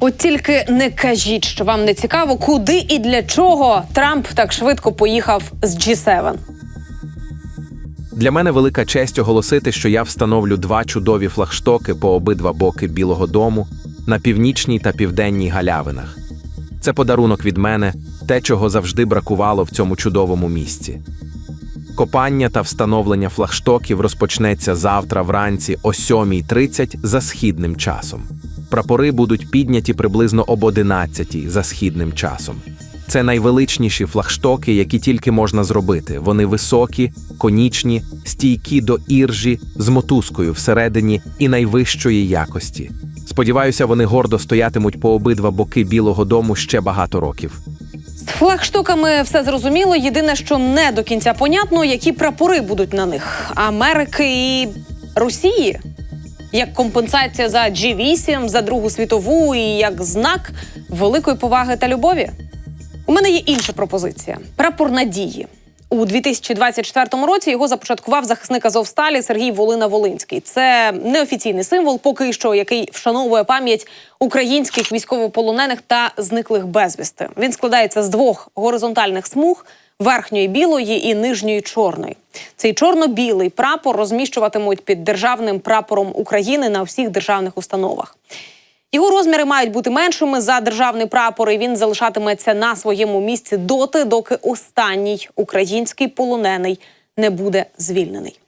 От тільки не кажіть, що вам не цікаво, куди і для чого Трамп так швидко поїхав з G7. Для мене велика честь оголосити, що я встановлю два чудові флагштоки по обидва боки Білого Дому на північній та південній галявинах. Це подарунок від мене, те, чого завжди бракувало в цьому чудовому місці. Копання та встановлення флагштоків розпочнеться завтра вранці о 7.30 за східним часом. Прапори будуть підняті приблизно об 11 за східним часом. Це найвеличніші флагштоки, які тільки можна зробити. Вони високі, конічні, стійкі до іржі, з мотузкою всередині і найвищої якості. Сподіваюся, вони гордо стоятимуть по обидва боки Білого Дому ще багато років. З флагштоками все зрозуміло. Єдине, що не до кінця понятно, які прапори будуть на них Америки і Росії. Як компенсація за G8, за Другу світову і як знак великої поваги та любові. У мене є інша пропозиція: прапор надії. У 2024 році його започаткував захисник Азовсталі Сергій Волина Волинський. Це неофіційний символ, поки що який вшановує пам'ять українських військовополонених та зниклих безвісти. Він складається з двох горизонтальних смуг. Верхньої білої і нижньої чорної. Цей чорно-білий прапор розміщуватимуть під державним прапором України на всіх державних установах. Його розміри мають бути меншими за державний прапор, і він залишатиметься на своєму місці доти, доки останній український полонений не буде звільнений.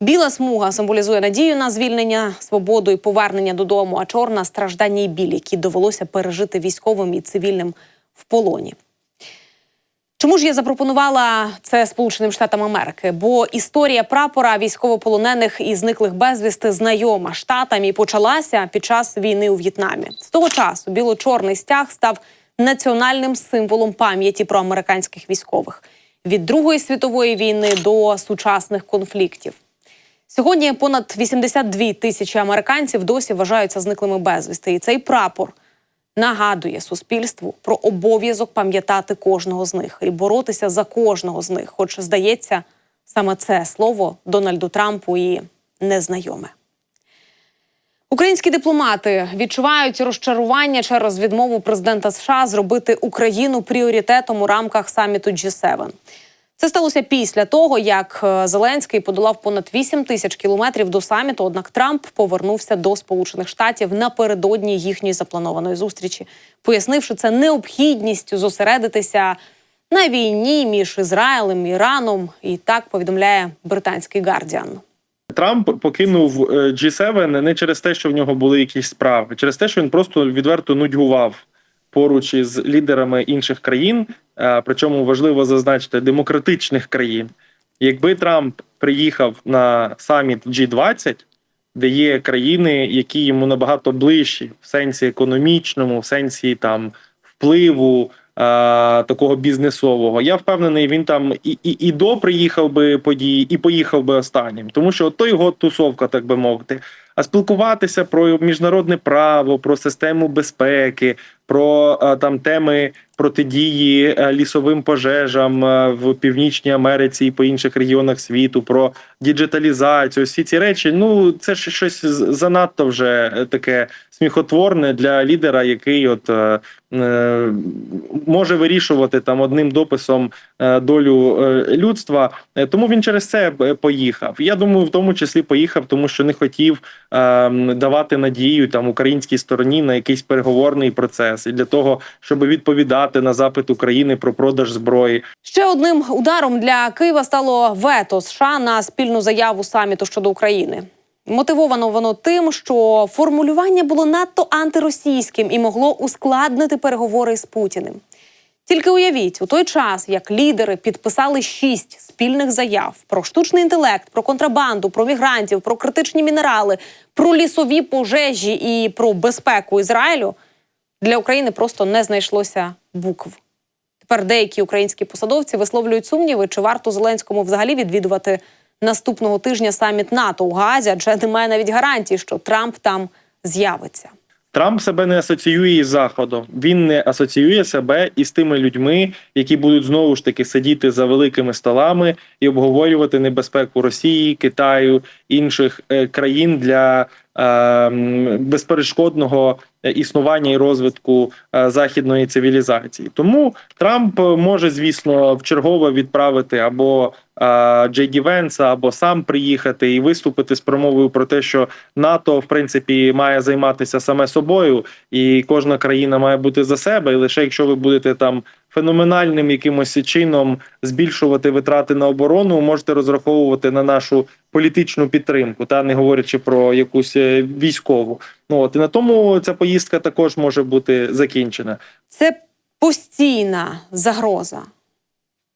Біла смуга символізує надію на звільнення, свободу і повернення додому, а чорна страждання і біль, які довелося пережити військовим і цивільним в полоні. Чому ж я запропонувала це Сполученим Штатам Америки? Бо історія прапора військовополонених і зниклих безвісти знайома штатам і почалася під час війни у В'єтнамі. З того часу біло-чорний стяг став національним символом пам'яті про американських військових від Другої світової війни до сучасних конфліктів. Сьогодні понад 82 тисячі американців досі вважаються зниклими безвісти, і цей прапор нагадує суспільству про обов'язок пам'ятати кожного з них і боротися за кожного з них. Хоч здається, саме це слово Дональду Трампу і незнайоме. Українські дипломати відчувають розчарування через відмову президента США зробити Україну пріоритетом у рамках саміту G7. Це сталося після того, як е, Зеленський подолав понад 8 тисяч кілометрів до саміту. Однак Трамп повернувся до Сполучених Штатів напередодні їхньої запланованої зустрічі, пояснивши це необхідністю зосередитися на війні між Ізраїлем і Іраном. І так повідомляє британський Гардіан. Трамп покинув е, G7 не через те, що в нього були якісь справи, через те, що він просто відверто нудьгував поруч із лідерами інших країн. Е, Причому важливо зазначити демократичних країн. Якби Трамп приїхав на саміт G20, де є країни, які йому набагато ближчі в сенсі економічному, в сенсі там впливу. е, Такого бізнесового, я впевнений, він там і, і, і до приїхав би події, і поїхав би останнім, тому що то його тусовка, так би мовити. А спілкуватися про міжнародне право, про систему безпеки, про е, там теми протидії е, лісовим пожежам е, в Північній Америці і по інших регіонах світу, про діджиталізацію, всі ці речі. Ну це ж щось занадто вже таке сміхотворне для лідера, який от може вирішувати там одним дописом долю людства. Тому він через це поїхав. Я думаю, в тому числі поїхав, тому що не хотів е, давати надію там українській стороні на якийсь переговорний процес і для того, щоб відповідати на запит України про продаж зброї. Ще одним ударом для Києва стало вето США на спільну заяву саміту щодо України. Мотивовано воно тим, що формулювання було надто антиросійським і могло ускладнити переговори з Путіним. Тільки уявіть, у той час, як лідери підписали шість спільних заяв про штучний інтелект, про контрабанду, про мігрантів, про критичні мінерали, про лісові пожежі і про безпеку Ізраїлю, для України просто не знайшлося букв. Тепер деякі українські посадовці висловлюють сумніви, чи варто Зеленському взагалі відвідувати наступного тижня саміт НАТО у Газі, адже немає навіть гарантії, що Трамп там з'явиться. Трамп себе не асоціює із заходом. Він не асоціює себе із тими людьми, які будуть знову ж таки сидіти за великими столами і обговорювати небезпеку Росії, Китаю інших е, країн для безперешкодного існування і розвитку е, західної цивілізації. Тому Трамп може, звісно, вчергове відправити або е, Джей Ді Венса, або сам приїхати і виступити з промовою про те, що НАТО в принципі має займатися саме собою, і кожна країна має бути за себе. І лише якщо ви будете там феноменальним якимось чином збільшувати витрати на оборону, можете розраховувати на нашу політичну підтримку, та не говорячи про якусь е, військову. Ну от і на тому ця поїздка також може бути закінчена. Це постійна загроза.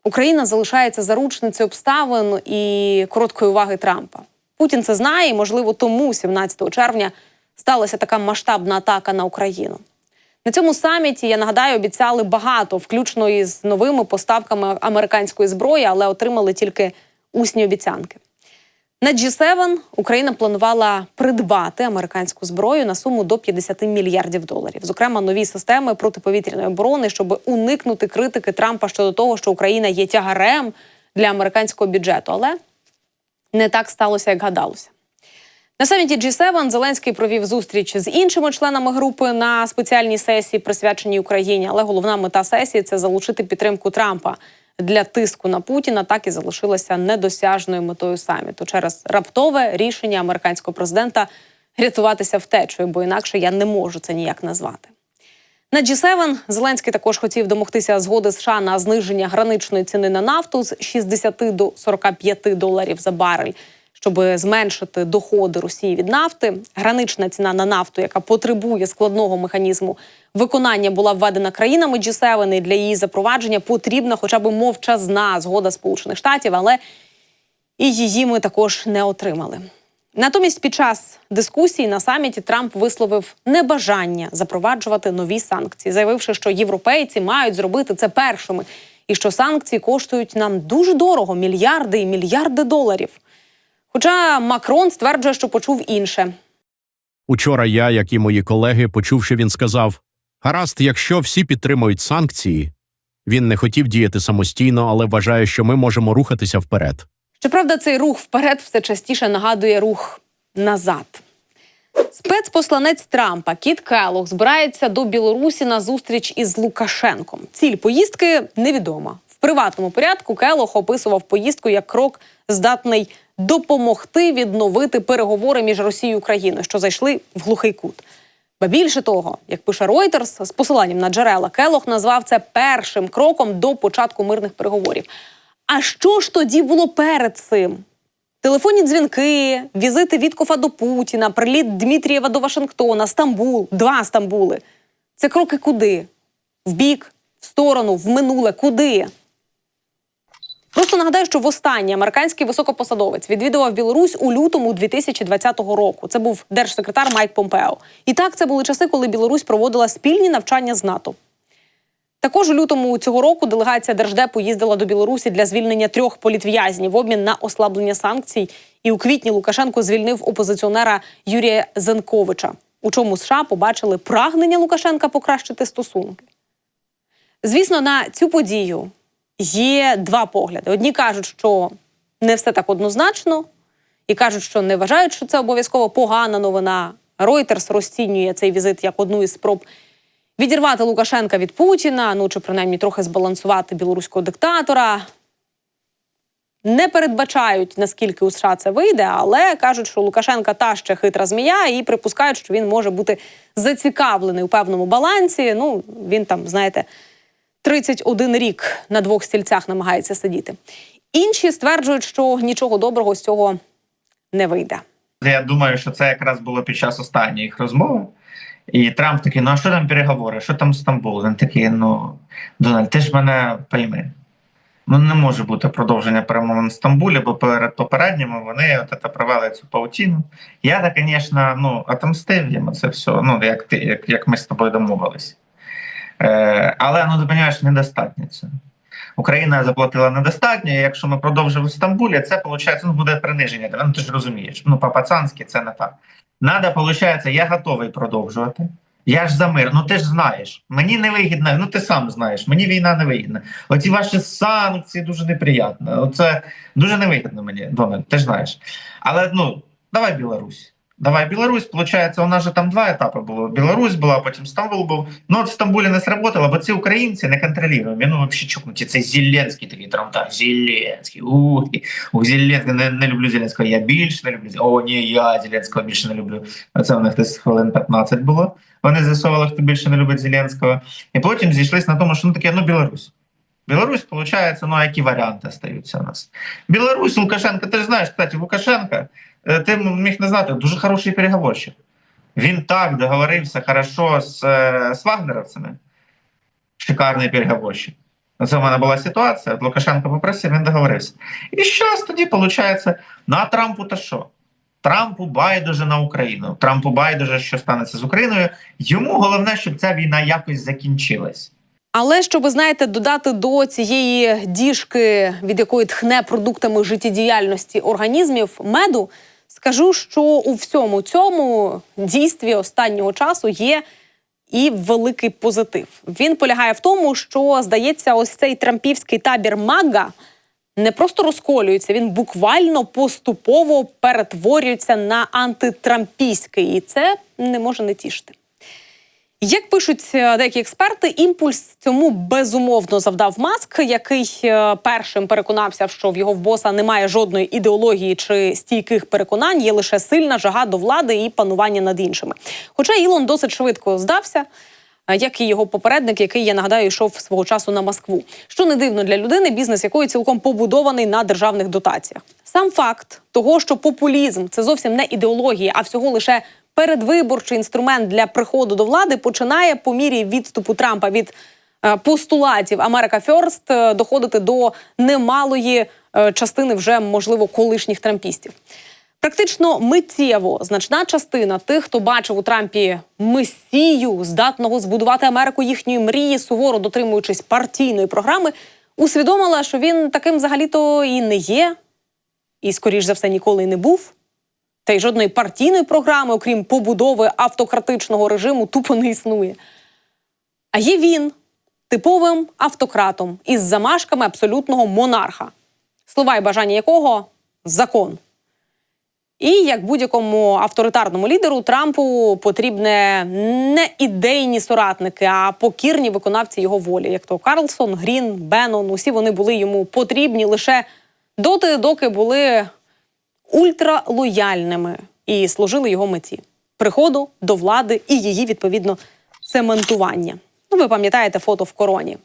Україна залишається заручницею обставин і короткої уваги Трампа. Путін це знає, і можливо, тому 17 червня сталася така масштабна атака на Україну. На цьому саміті я нагадаю, обіцяли багато, включно із новими поставками американської зброї, але отримали тільки усні обіцянки. На G7 Україна планувала придбати американську зброю на суму до 50 мільярдів доларів, зокрема нові системи протиповітряної оборони, щоб уникнути критики Трампа щодо того, що Україна є тягарем для американського бюджету. Але не так сталося, як гадалося. На саміті G7 Зеленський провів зустріч з іншими членами групи на спеціальній сесії, присвяченій Україні. Але головна мета сесії це залучити підтримку Трампа для тиску на Путіна. Так і залишилася недосяжною метою саміту через раптове рішення американського президента рятуватися втечею, бо інакше я не можу це ніяк назвати. На G7 Зеленський також хотів домогтися згоди США на зниження граничної ціни на нафту з 60 до 45 доларів за барель, щоб зменшити доходи Росії від нафти. Гранична ціна на нафту, яка потребує складного механізму виконання, була введена країнами G7, і для її запровадження потрібна хоча б мовчазна згода Сполучених Штатів, але і її ми також не отримали. Натомість, під час дискусії на саміті Трамп висловив небажання запроваджувати нові санкції, заявивши, що європейці мають зробити це першими, і що санкції коштують нам дуже дорого мільярди і мільярди доларів. Хоча Макрон стверджує, що почув інше. Учора я, як і мої колеги, почув, що він сказав: гаразд, якщо всі підтримують санкції, він не хотів діяти самостійно, але вважає, що ми можемо рухатися вперед. Щоправда, цей рух вперед все частіше нагадує рух назад. Спецпосланець Трампа Кіт Келлог збирається до Білорусі на зустріч із Лукашенком. Ціль поїздки невідома. В приватному порядку Келлог описував поїздку як крок, здатний допомогти відновити переговори між Росією і Україною, що зайшли в глухий кут. Ба більше того, як пише Reuters, з посиланням на джерела, Келох назвав це першим кроком до початку мирних переговорів. А що ж тоді було перед цим? Телефонні дзвінки, візити Віткофа до Путіна, приліт Дмитрієва до Вашингтона, Стамбул, два Стамбули. Це кроки куди? В бік, в сторону, в минуле, куди? Просто нагадаю, що востаннє американський високопосадовець відвідував Білорусь у лютому 2020 року. Це був держсекретар Майк Помпео. І так це були часи, коли Білорусь проводила спільні навчання з НАТО. Також у лютому цього року делегація Держдепу їздила до Білорусі для звільнення трьох політв'язнів в обмін на ослаблення санкцій. І у квітні Лукашенко звільнив опозиціонера Юрія Зенковича, у чому США побачили прагнення Лукашенка покращити стосунки. Звісно, на цю подію є два погляди. Одні кажуть, що не все так однозначно, і кажуть, що не вважають, що це обов'язково погана новина. Reuters розцінює цей візит як одну із спроб відірвати Лукашенка від Путіна, ну чи принаймні трохи збалансувати білоруського диктатора. Не передбачають, наскільки у США це вийде, але кажуть, що Лукашенка та ще хитра змія, і припускають, що він може бути зацікавлений у певному балансі. Ну, він там, знаєте, 31 рік на двох стільцях намагається сидіти. Інші стверджують, що нічого доброго з цього не вийде. Я думаю, що це якраз було під час останньої їх розмови. І Трамп такий: ну а що там переговори? Що там Стамбул? Він такий: ну, Дональд, ти ж мене пойми. Ну, не може бути продовження перемовин в Стамбулі, бо перед попередніми вони от це провели цю паутину. Я звісно, ну, отомстив їм це все, ну, як ти, як, як ми з тобою домовились. Е, але ну, ти розумієш, недостатньо цього. Україна заплатила недостатньо, і якщо ми продовжимо в Стамбулі, це виходить, ну, буде приниження. Ну, ти ж розумієш. Ну, по-пацанськи це не так. Надо, виходить, я готовий продовжувати. Я ж за мир. Ну ти ж знаєш. Мені не вигідно, ну ти сам знаєш, мені війна не вигідна. Оці ваші санкції дуже неприємно. Оце дуже невигідно мені, Дональд, ти ж знаєш. Але ну, давай Білорусь. Давай Білорусь, получається, у нас же там два етапи було. Білорусь була, потім Стамбул був. Ну от в Стамбулі не сработало, бо ці українці не контролюємо. Ну взагалі чокнуті. Це Зеленський такий там так, Зеленський. Ух, у Зеленського не, не люблю Зеленського. Я більше не люблю. О, ні, я Зеленського більше не люблю. Оце в них десь хвилин 15 було. Вони з'ясовували, хто більше не любить Зеленського. І потім зійшлися на тому, що ну таке, ну Білорусь. Білорусь, виходить, ну а які варіанти стаються у нас? Білорусь, Лукашенко, ти ж знаєш, кстати, Лукашенко, ти міг не знати, дуже хороший переговорщик. Він так договорився хорошо з, е, з вагнеровцями. Шикарний переговорщик. Це в мене була ситуація. От Лукашенко попросив, він договорився. І щось тоді виходить, ну а Трампу то що? Трампу байдуже на Україну. Трампу байдуже, що станеться з Україною. Йому головне, щоб ця війна якось закінчилась. Але щоб знаєте, додати до цієї діжки, від якої тхне продуктами життєдіяльності організмів меду, скажу, що у всьому цьому дійстві останнього часу є і великий позитив. Він полягає в тому, що здається, ось цей трампівський табір Мага не просто розколюється, він буквально поступово перетворюється на антитрампійський, і це не може не тішити. Як пишуть е, деякі експерти, імпульс цьому безумовно завдав маск, який е, першим переконався, що в його боса немає жодної ідеології чи стійких переконань, є лише сильна жага до влади і панування над іншими. Хоча Ілон досить швидко здався. е, Як і його попередник, який я нагадаю, йшов свого часу на Москву, що не дивно для людини, бізнес якої цілком побудований на державних дотаціях. Сам факт того, що популізм це зовсім не ідеологія, а всього лише передвиборчий інструмент для приходу до влади, починає по мірі відступу Трампа від е, постулатів Америка Фьорст е, доходити до немалої е, частини вже можливо колишніх трампістів. Практично миттєво значна частина тих, хто бачив у Трампі месію, здатного збудувати Америку їхньої мрії, суворо дотримуючись партійної програми, усвідомила, що він таким взагалі-то і не є, і, скоріш за все, ніколи не був. Та й жодної партійної програми, окрім побудови автократичного режиму, тупо не існує. А є він типовим автократом із замашками абсолютного монарха, слова і бажання якого закон. І як будь-якому авторитарному лідеру Трампу потрібне не ідейні соратники, а покірні виконавці його волі, як то Карлсон, Грін, Беннон. Усі вони були йому потрібні лише доти, доки були ультралояльними і служили його меті приходу до влади і її відповідно цементування. Ну, ви пам'ятаєте фото в короні.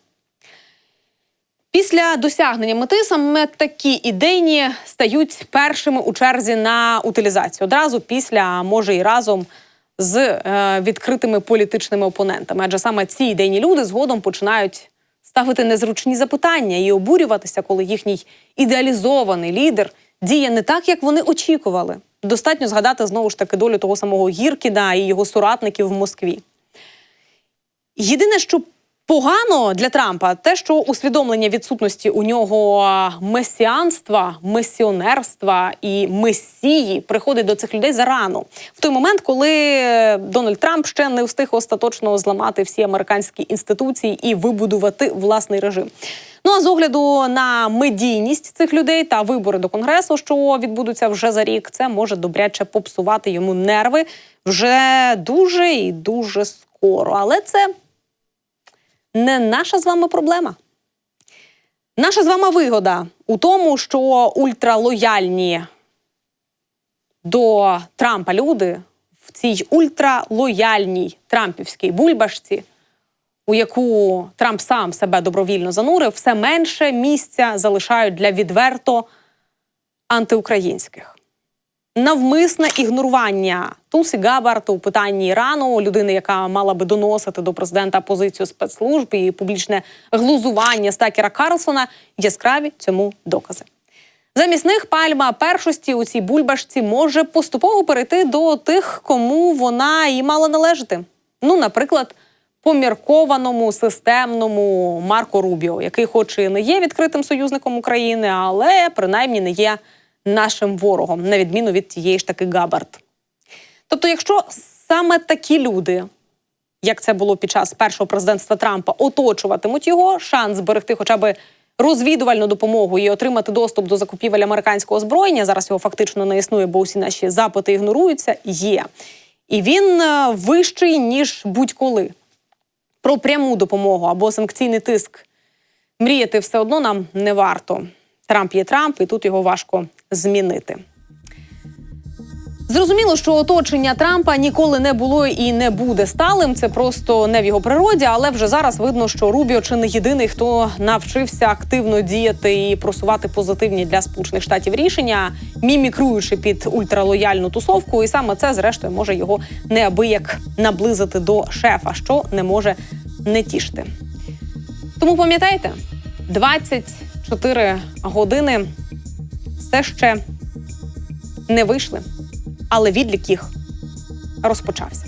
Після досягнення мети саме такі ідейні стають першими у черзі на утилізацію. Одразу після, а може і разом з е, відкритими політичними опонентами. Адже саме ці ідейні люди згодом починають ставити незручні запитання і обурюватися, коли їхній ідеалізований лідер діє не так, як вони очікували. Достатньо згадати знову ж таки долю того самого Гіркіна і його соратників в Москві. Єдине, що погано для Трампа, те, що усвідомлення відсутності у нього месіанства, месіонерства і месії приходить до цих людей зарано. В той момент, коли Дональд Трамп ще не встиг остаточно зламати всі американські інституції і вибудувати власний режим. Ну а з огляду на медійність цих людей та вибори до конгресу, що відбудуться вже за рік, це може добряче попсувати йому нерви вже дуже і дуже скоро. Але це не наша з вами проблема. Наша з вами вигода у тому, що ультралояльні до Трампа люди в цій ультралояльній трампівській бульбашці, у яку Трамп сам себе добровільно занурив, все менше місця залишають для відверто антиукраїнських. Навмисне ігнорування Тулсі Габард у питанні Ірану, людини, яка мала би доносити до президента позицію спецслужб і публічне глузування Стакера Карлсона яскраві цьому докази. Замість них пальма першості у цій бульбашці може поступово перейти до тих, кому вона і мала належати. Ну, наприклад, поміркованому системному Марко Рубіо, який, хоч і не є відкритим союзником України, але принаймні не є нашим ворогом, на відміну від тієї ж таки Габард. Тобто, якщо саме такі люди, як це було під час першого президентства Трампа, оточуватимуть його, шанс зберегти хоча б розвідувальну допомогу і отримати доступ до закупівель американського озброєння. Зараз його фактично не існує, бо усі наші запити ігноруються. Є. І він е, вищий, ніж будь-коли. Про пряму допомогу або санкційний тиск мріяти все одно нам не варто. Трамп є Трамп, і тут його важко змінити. Зрозуміло, що оточення Трампа ніколи не було і не буде сталим. Це просто не в його природі, але вже зараз видно, що Рубіо чи не єдиний, хто навчився активно діяти і просувати позитивні для сполучених штатів рішення, мімікруючи під ультралояльну тусовку. І саме це, зрештою, може його неабияк наблизити до шефа, що не може не тішити. Тому пам'ятайте, 24 години все ще не вийшли, але відлік їх розпочався.